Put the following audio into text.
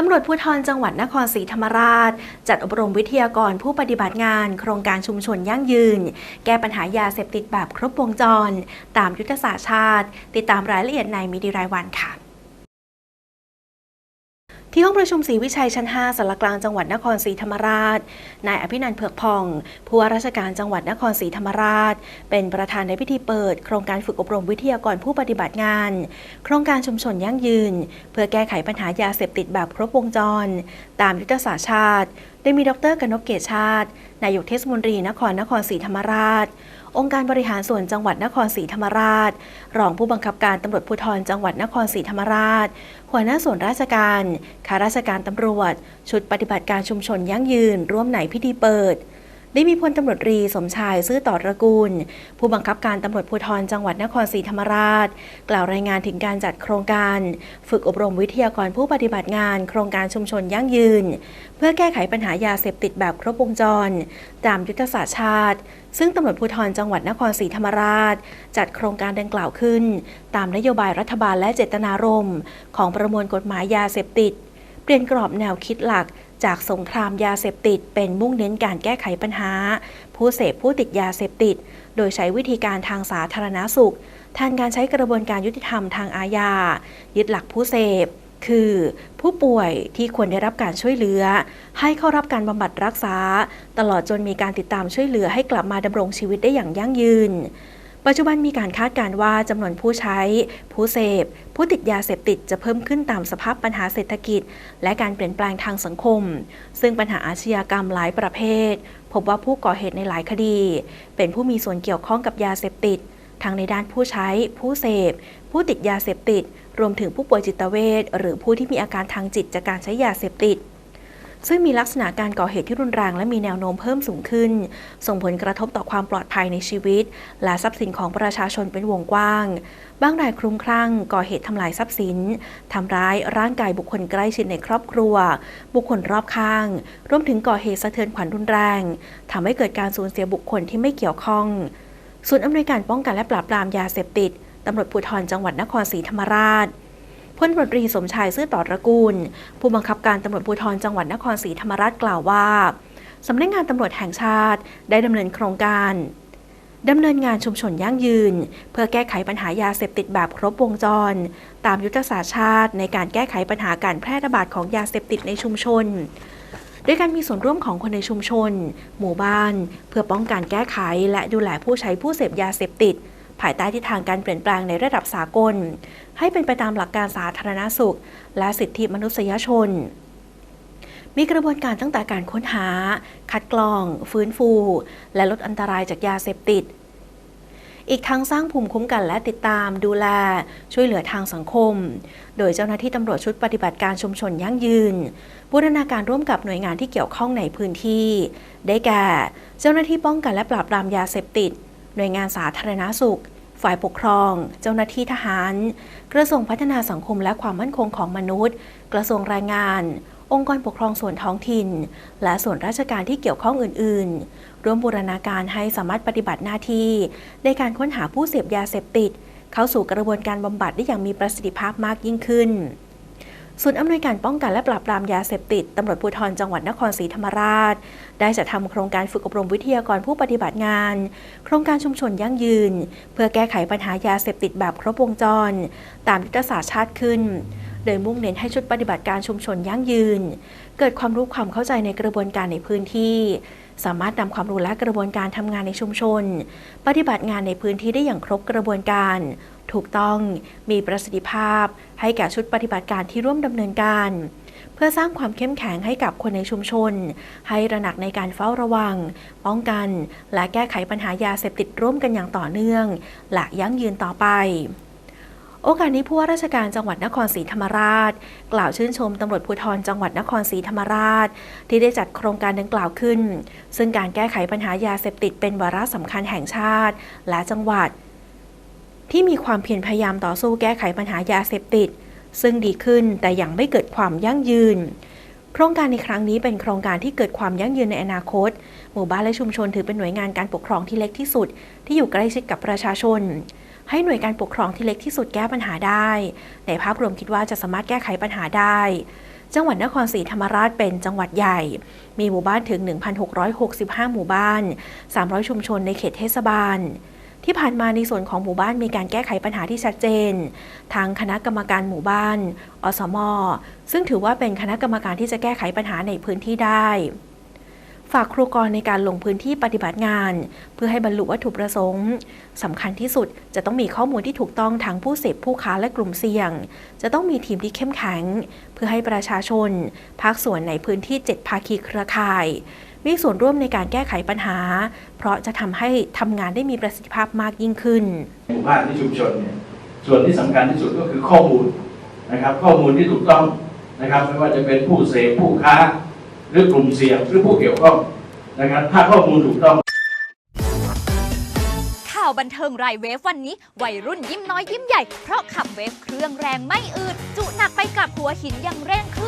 ตำรวจภูธรจังหวัดนครศรีธรรมราช จัดอบรมวิทยากรผู้ปฏิบัติงาน โครงการชุมชนยั่งยืน แก้ปัญหายาเสพติดแบบครบวงจร ตามยุทธศาสตร์ชาติ ติดตามรายละเอียดในมิดีรายวันค่ะ ที่ห้องประชุมศรีวิชัยชั้น 5สารกลางจังหวัดนครศรีธรรมราช นายอภินันท์เผือกพอง ผู้ว่าราชการจังหวัดนครศรีธรรมราช เป็นประธานในพิธีเปิด โครงการฝึกอบรมวิทยากรผู้ปฏิบัติงาน โครงการชุมชนยั่งยืน เพื่อแก้ไขปัญหายาเสพติดแบบครบวงจร ตามยุทธศาสตร์ชาติ ได้มีดรกนกเกตชาติ นายกเทศมนตรีนครนครศรีธรรมราช องค์การบริหารส่วนจังหวัดนครศรีธรรมราช รองผู้บังคับการตำรวจภูธรจังหวัดนครศรีธรรมราช หัวหน้าส่วนราชการข้าราชการตำรวจ ชุดปฏิบัติการชุมชนยั่งยืน ร่วมไหนพิธีเปิด ได้มีพลตำรวจรีสมชายซื่อต่อตระกูล ผู้บังคับการตำรวจภูธรจังหวัดนครศรีธรรมราช กล่าวรายงานถึงการจัดโครงการ ฝึกอบรมวิทยากรผู้ปฏิบัติงาน โครงการชุมชนยั่งยืน เพื่อแก้ไขปัญหายาเสพติดแบบครบวงจร ตามยุทธศาสตร์ชาติ ซึ่งตำรวจภูธรจังหวัดนครศรีธรรมราช จัดโครงการดังกล่าวขึ้น ตามนโยบายรัฐบาลและเจตนารมณ์ ของประมวลกฎหมายยาเสพติดเปลี่ยนกรอบแนวคิดหลัก จากสงครามยาเสพติด เป็นมุ่งเน้นการแก้ไขปัญหา ผู้เสพผู้ติดยาเสพติด โดยใช้วิธีการทางสาธารณสุขแทนการใช้กระบวนการยุติธรรมทางอาญายึดหลักผู้เสพ คือ ผู้ป่วยที่ควรได้รับการช่วยเหลือ ให้เข้ารับการบำบัดรักษา ตลอดจนมีการติดตามช่วยเหลือให้กลับมาดำรงชีวิตได้อย่างยั่งยืน ปัจจุบันมีการคาดการณ์ว่าจำนวนผู้ใช้ ผู้เสพ ผู้ติดยาเสพติดจะเพิ่มขึ้นตามสภาพปัญหาเศรษฐกิจ และการเปลี่ยนแปลงทางสังคม ซึ่งปัญหาอาชญากรรมหลายประเภท พบว่าผู้ก่อเหตุในหลายคดี เป็นผู้มีส่วนเกี่ยวข้องกับยาเสพติดทั้งในด้านผู้ใช้ ผู้เสพ ผู้ติดยาเสพติด รวมถึงผู้ป่วยจิตเวชหรือผู้ที่มีอาการทางจิตจากการใช้ยาเสพติด ซึ่งมีลักษณะการก่อเหตุที่รุนแรงและมีแนวโน้มเพิ่มสูงขึ้น ส่งผลกระทบต่อความปลอดภัยในชีวิต และทรัพย์สินของประชาชนเป็นวงกว้าง บางรายคลุ้มคลั่ง ก่อเหตุทำลายทรัพย์สินทำร้ายร่างกายบุคคลใกล้ชิดในครอบครัว บุคคลรอบข้าง รวมถึงก่อเหตุสะเทือนขวัญรุนแรงทำให้เกิดการสูญเสียบุคคลที่ไม่เกี่ยวข้องศูนย์อำนวยการป้องกันและปราบปรามยาเสพติดตำรวจภูธรจังหวัดนครศรีธรรมราช พลตำรวจตรีสมชายซื่อต่อตระกูล ผู้บังคับการตำรวจภูธรจังหวัดนครศรีธรรมราชกล่าวว่าสำนักงานตำรวจแห่งชาติได้ดำเนินโครงการดำเนินงานชุมชนยั่งยืน เพื่อแก้ไขปัญหายาเสพติดแบบครบวงจร ตามยุทธศาสตร์ชาติ ในการแก้ไขปัญหาการแพร่ระบาดของยาเสพติดในชุมชนด้วยการมีส่วนร่วมของคนในชุมชน หมู่บ้าน เพื่อป้องกันแก้ไขและดูแลผู้ใช้ผู้เสพยาเสพติด ภายใต้ทิศทางการเปลี่ยนแปลงในระดับสากล ให้เป็นไปตามหลักการสาธารณสุข และสิทธิมนุษยชน มีกระบวนการตั้งแต่การค้นหา คัดกรอง ฟื้นฟู และลดอันตรายจากยาเสพติด อีกทั้งสร้างภูมิคุ้มกันและติดตามดูแล ช่วยเหลือทางสังคม โดยเจ้าหน้าที่ตำรวจชุดปฏิบัติการชุมชนยั่งยืนบูรณาการร่วมกับหน่วยงานที่เกี่ยวข้องในพื้นที่ ได้แก่ เจ้าหน้าที่ป้องกันและปราบปรามยาเสพติด หน่วยงานสาธารณาสุข ฝ่ายปกครอง เจ้าหน้าที่ทหาร กระทรวงพัฒนาสังคมและความมั่นคงของมนุษย์ กระทรวงแรงงาน องค์กรปกครองส่วนท้องถิ่น และส่วนราชการที่เกี่ยวข้องอื่น ๆ ร่วมบูรณาการให้สามารถปฏิบัติหน้าที่ ในการค้นหาผู้เสพยาเสพติด เข้าสู่กระบวนการบำบัดได้อย่างมีประสิทธิภาพมากยิ่งขึ้น ศูนย์อำนวยการป้องกันและปราบปรามยาเสพติดตำรวจภูธรจังหวัดนครศรีธรรมราช ได้จัดทำโครงการฝึกอบรมวิทยากรผู้ปฏิบัติงาน โครงการชุมชนยั่งยืน เพื่อแก้ไขปัญหายาเสพติดแบบครบวงจร ตามยุทธศาสตร์ชาติขึ้น โดยมุ่งเน้นให้ชุดปฏิบัติการชุมชนยั่งยืน เกิดความรู้ความเข้าใจในกระบวนการในพื้นที่สามารถนำความรู้และกระบวนการทำงานในชุมชน ปฏิบัติงานในพื้นที่ได้อย่างครบกระบวนการ ถูกต้องมีประสิทธิภาพ ให้แก่ชุดปฏิบัติการที่ร่วมดำเนินการ เพื่อสร้างความเข้มแข็งให้กับคนในชุมชน ให้ระหนักในการเฝ้าระวัง ป้องกัน และแก้ไขปัญหายาเสพติดร่วมกันอย่างต่อเนื่อง และยั่งยืนต่อไปโอกาสนี้ผู้ว่าราชการจังหวัดนครศรีธรรมราช กล่าวชื่นชมตำรวจภูธรจังหวัดนครศรีธรรมราช ที่ได้จัดโครงการดังกล่าวขึ้น ซึ่งการแก้ไขปัญหายาเสพติดเป็นวาระสำคัญแห่งชาติ และจังหวัด ที่มีความเพียรพยายามต่อสู้แก้ไขปัญหายาเสพติด ซึ่งดีขึ้นแต่ยังไม่เกิดความยั่งยืน โครงการในครั้งนี้เป็นโครงการที่เกิดความยั่งยืนในอนาคต หมู่บ้านและชุมชนถือเป็นหน่วยงานการปกครองที่เล็กที่สุด ที่อยู่ใกล้ชิดกับประชาชน ให้หน่วยการปกครองที่เล็กที่สุดแก้ปัญหาได้ ในภาพรวมคิดว่าจะสามารถแก้ไขปัญหาได้จังหวัดนครศรีธรรมราชเป็นจังหวัดใหญ่ มีหมู่บ้านถึง 1,665 หมู่บ้าน 300 ชุมชนในเขตเทศบาล ที่ผ่านมาในส่วนของหมู่บ้านมีการแก้ไขปัญหาที่ชัดเจน ทางคณะกรรมการหมู่บ้าน อสม ซึ่งถือว่าเป็นคณะกรรมการที่จะแก้ไขปัญหาในพื้นที่ได้ ฝากครูกรในการลงพื้นที่ปฏิบัติงาน เพื่อให้บรรลุวัตถุประสงค์สำคัญที่สุดจะต้องมีข้อมูลที่ถูกต้องทั้งผู้เสพผู้ค้าและกลุ่มเสี่ยง จะต้องมีทีมที่เข้มแข็ง เพื่อให้ประชาชน ภาคส่วนในพื้นที่ 7 ภาคีเครือข่าย มีส่วนร่วมในการแก้ไขปัญหา เพราะจะทำให้ทำงานได้มีประสิทธิภาพมากยิ่งขึ้นหมู่บ้านที่ชุมชนเนี่ยส่วนที่สำคัญที่สุดก็คือข้อมูลนะครับ ข้อมูลที่ถูกต้องนะครับ ไม่ว่าจะเป็นผู้เสพผู้ค้า หรือกลุ่มเสี่ยงหรือผู้เกี่ยวข้องนะครับ ถ้าข้อมูลถูกต้องข่าวบันเทิงรายเวฟวันนี้ วัยรุ่นยิ้มน้อยยิ้มใหญ่ เพราะขับเวฟเครื่องแรงไม่อืดจุหนักไปกับหัวหินอยังเร่งขึ้น